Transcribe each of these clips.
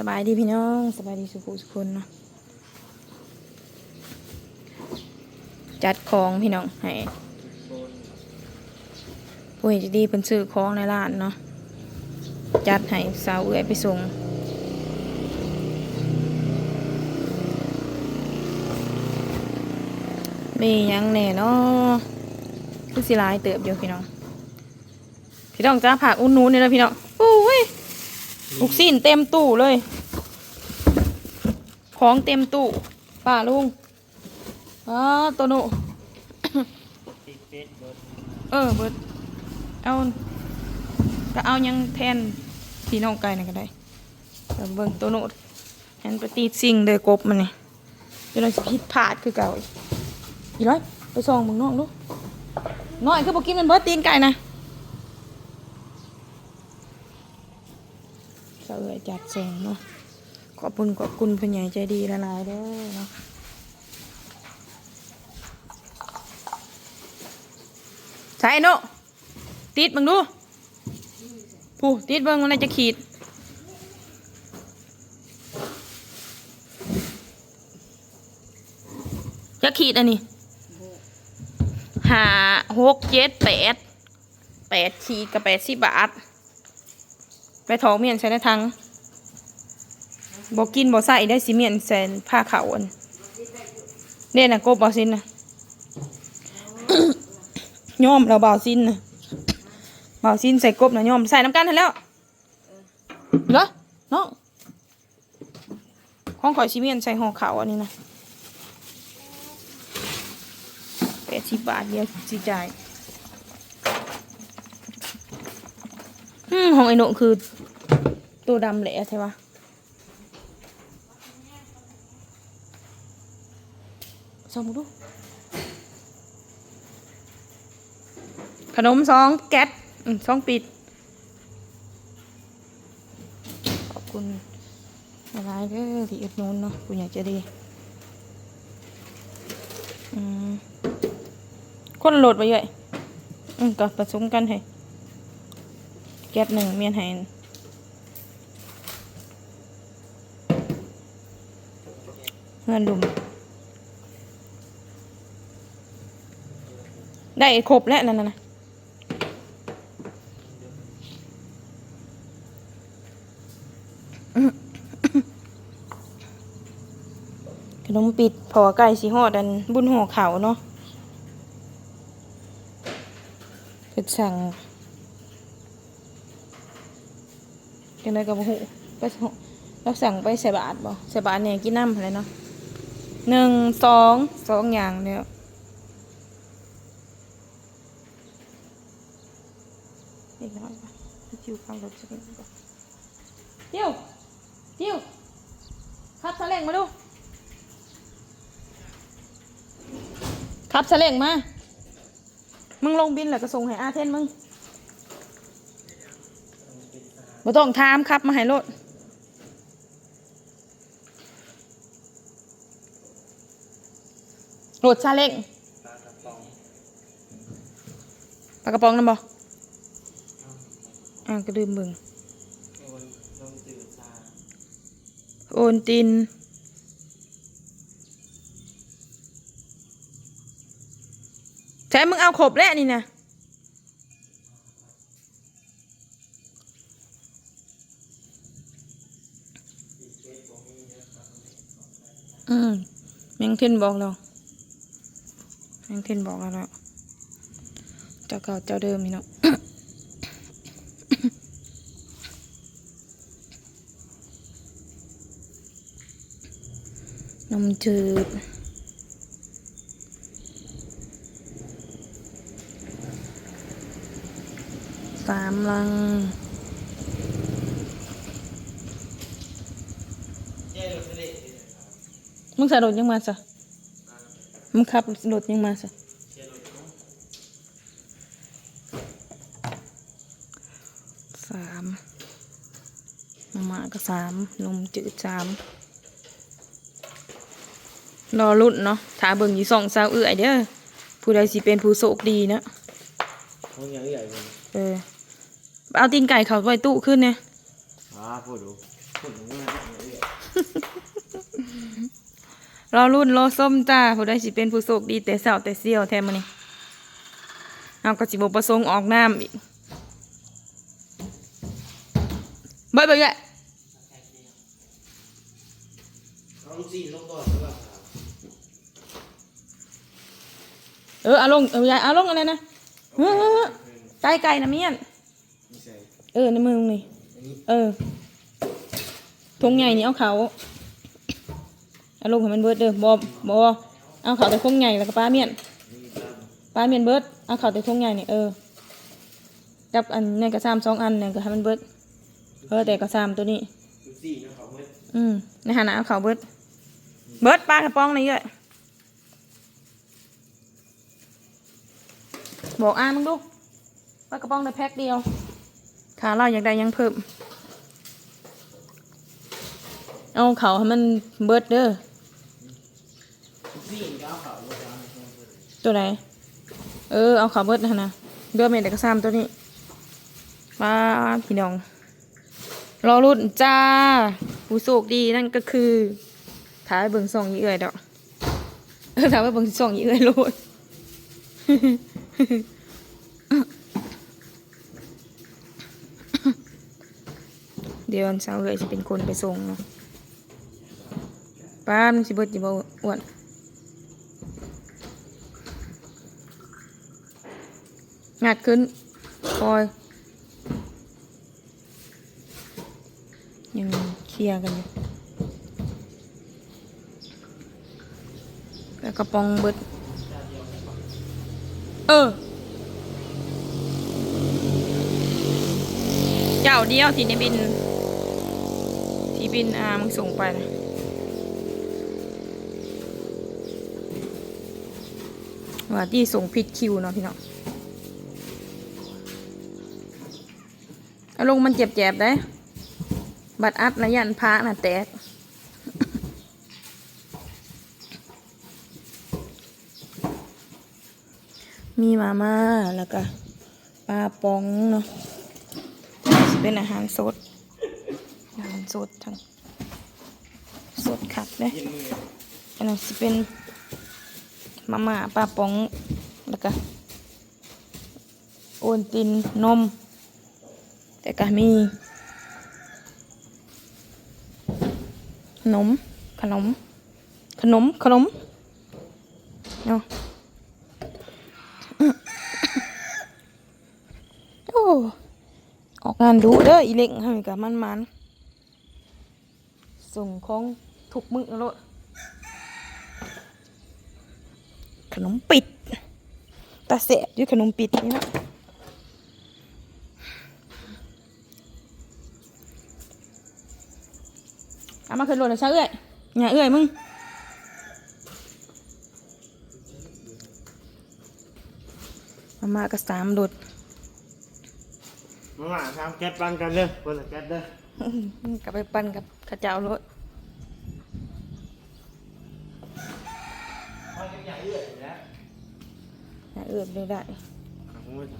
สบายดีพี่น้องสบายดีสุขุสุคนเนาะจัดของพี่น้องให้ผู้ใหญ่ใจะดีเพิ่นซื้อของในร้านเนาะจัดให้สาวเอื้อยไปส่งมียังแหน่เนาะคือสิลายเติบอยู่พี่น้อง พี่น้องจ้าผักอุ่นนูนนี่นะพี่น้องโอ้ย ลูกสิ้นเต็มตู้เลย ของเต็มตู้ป้าลุงอ๋อตัวหนุเออเบิดเอาก็เอายังแทนพี่น้องไก่นั่นก็ได้เดี๋ยวเบิ่งตัวหนุเห็นไปตีสิ่งเลยกบมันนี่เดี๋ยวเราจะผิดพลาดคือเก่าอีกอีร้อยไปส่องมึงน้องดูน้อยคือบอกกินมันเบิดตีนไก่นะ เสาเอยจัดส่งเนาะขอบคุณขอบคุณผู้ใหญ่ใจดีละลายๆเด้อเนาะใช่โนติดมึงดูผู้ติดเบิ่งมันน่าจะขีดจะขีดอันนี้หาหกเจ็ดแปดแปดขีดกับแปดสิบบาท ไปทองเมียนใส่ในทังบอกกินบอใส่ได้สิเมียนแสนผ้าขาวอันเนี่ยนะโกบบอซินนะย่อมเราบาซินนะบาซินใส่กบนะย่อมใส่น้ำกันทันแล้วเหรอน้องห้องข่อยชิเมียนใส่ห่อขาวอันนี้นะแปดสิบบาทเดียวสิจ่าย อืม ของไอ้หนุ่คือตัวดำแหละใช่ปะสองมาดู ขนมสองแก๊สสองปิด ขอบคุณอะไรเด้อที่อุดหนุนเนาะคุณอยากจะดีอืมคนโหลดไปเยอะอืมก็ผสมกันให้ ก๊สหนึ่งเมียนไฮนเงินดุมได้ครบแล้วนั่นนะนะขนมปิดพอไก่สีหอดันบุญห่อเขาเนาะเพ็ดสั่ง จังไดก็บ่ฮู้ไปเราสั่งไปใส่บาทบ่ใส่บาทเนี่ยกินน้ำอะไรเนาะหนึ่งสองสองอย่างเนี่ยอีกน้อยป่ะพี่จิวขับรถสักนิดก่อนจิวจิวขับซาเล้งมาดูขับซาเล้งมา มึงลงบินแล้วก็ส่งให้อาเทนมึง บ่ต้องถามครับมาให้รถรถซาเล้งปลากระป๋องนั่นบ่อ่าก็ดื่มเบิ่งโอนตินใช้มึงเอาขบแล้วนี่นะ อืมแมงเทนบอกเราแมงเทนบอกเราแล้วเจ้าเก่าเจ้าเดิมนี่เนาะนมจืดสามลัง งใส่รถยังมาซะมึงขับรถยังมาซะสามมาม่าก็สามนมจืดสามรอรุ่นเนาะถ้าเบิ่งอยู่สองสาวเอื้อยเด้อผู้ใดสิเป็นผู้โชคดีเนาะห้องยังใหญ่เลยเออเอาตีนไก่เขาไว้ตู้ขึ้นเนี่ยอ่าพูดดูคนของมันเรื่อย รอรุ่นรอส้มจ้าผู้ใดสิเป็นผู้โชคดีแต่เช้าแต่เสี้ยวแท้มื้อนี้เอาก็สิบประสงค์ออกน้ำอีกเบิดเบิดเลยเอาลูกซีนลงก่อเออเอาลงเออยายเอาลงอะไรนะเฮ้อเฮ้ไก่ไก่นะเมียนเออในมือมึงนี้เออทงใหญ่นี่เอาเขา เอาลงให้มันเบิดเด้อบอบอเอาเขาแต่ทงใหญ่แล้วก็ปลาเมียนปลาเมียนเบิดเอาเขาแต่ทงใหญ่นี่เออกับอันนี่กระซามสองอันเนี่ยก็ให้มันเบิดเออแต่กระซามตัวนี้อืมในหานะเอาเขาเบิดเบิดปลากระป๋องนี่เยอะบอกอามึงดูปลากระป๋องในแพ็คเดียวขาเราอยากได้ยังเพิ่ม เอาเขาให้มันเบิดเด้อ ลูกซีนก็เอาเขาลงตามในช่วงเพิ่น ตัวไหนเออเอาขาเบิดนะนะเดือเมนแต่กระซามตัวนี้มาพี่น้อง รอรุ่นจ้า ผู้โชคดีนั่นก็คือถ่ายเบิ่งส่องยี่เอ่ยดอกเออถ่ายเบิ่งส่องยี่เอ่ยโลดเดี๋ยววันเสาร์เอ่ยจะเป็นคนไปส่งเนาะป้ามันสิเบิดจิบ่อ้วน งัดขึ้นคอย ยังเคลียร์กันอยู่แล้วกระปองเบิด เออ เจ้าเดียวที่ในบิน ที่บินอ่ามึงส่งไปนะว่าที่ส่งผิดคิวเนาะพี่น้อง อารมณ์มันเจ็บแบๆได้ บัดอัดนะยันพระน่ะแตกมีมาม่าแล้วก็ปลาปองเนาะเป็นอาหารสดอาหารสดทั้งสดขัดเด้ยินมืออันนั้นสิเป็นมาม่าปลาปองแล้วก็โอนตินนม แต่ก็มีขนม ขนม ขนม ขนมเนาะโอ้ออกงานดูเด้ออีเล็กให้กับมันมันๆส่งของทุกมื้อโลดขนมปิดตาแสบด้วยขนมปิดนี่นะ เอามาขึ้นรถเลยซะเอ้ยอย่าเอ้ยมึงมามาก็สามรถมามาทำแก๊สปันกันเด้อคนละแก๊สเด้อกลับไปปั่นกับข้าเจ้ารถเอาอย่างใหญ่เอื้อยอยู่แล้วอย่าเอ้ยไม่ได้ เอาของมัน ลู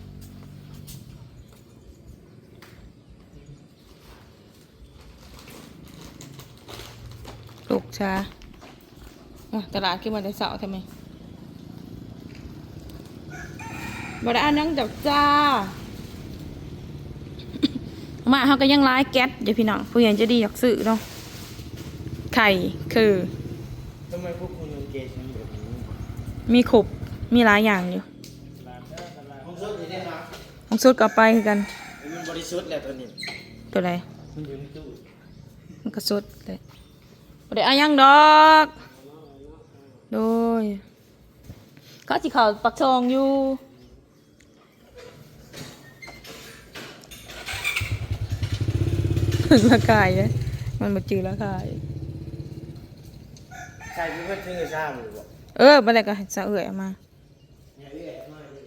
ก ชาอะตลาดขึ้นมาแต่เสาร์ทำไมบ่ได้อันนั่งจับจ้า มาเขาก็ยังร้ายแก๊สเดี๋ยวพี่น้องผู้ใหญ่จะดีอยากซื้อเนาะไข่คือทำไมพวกคุณยังเกจมีแบบนี้มีขบมีหลายอย่างอยู่ผมสดอยู่ได้นะของสุดก็ไปคือกันมันบริสุทธิ์แหละตัวนี้ ตัวไหนมันอยู่ในตู้มันก็สุดเลย บ่ได้อายังดอกโดยก็สิเขาปักซองอยู่ราคาเยอะมันมาจือราคาอีกใส่เพื่อนชื่อชาหรือเปล่าเออบันไดก็สะเอื่อยเอามาอย่าเอื้อยมากเลย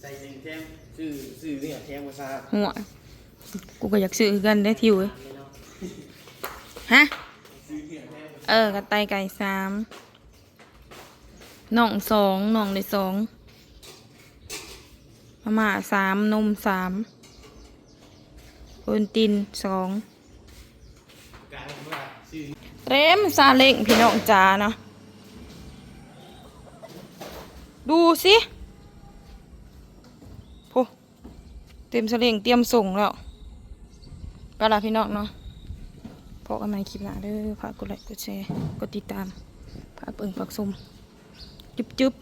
ใส่หนึ่ง แทมซื้อซื้อเนี่ยแทมมาซาหัวกูก็อยากซื้อคือกันได้ทิวเว้ยไม่เนาะฮะซื้อเนี่ยแทมเออกระไตไก่สามน่องสองน่องได้สองมาม่าสามนมสามโอนตินสองกลายเป็นว่าซื้อเต็มซาเล้งพี่น้องจ๋าเนาะดูสิ ต็มซาเล้งเตรียมส่งแล้วไปละพี่น้องเนาะพบกันใหม่คลิปหน้าเด้อฝากกดไลค์กดแชร์กดติดตามฝากเปิ่งฝากชมจุ๊บจุ๊บ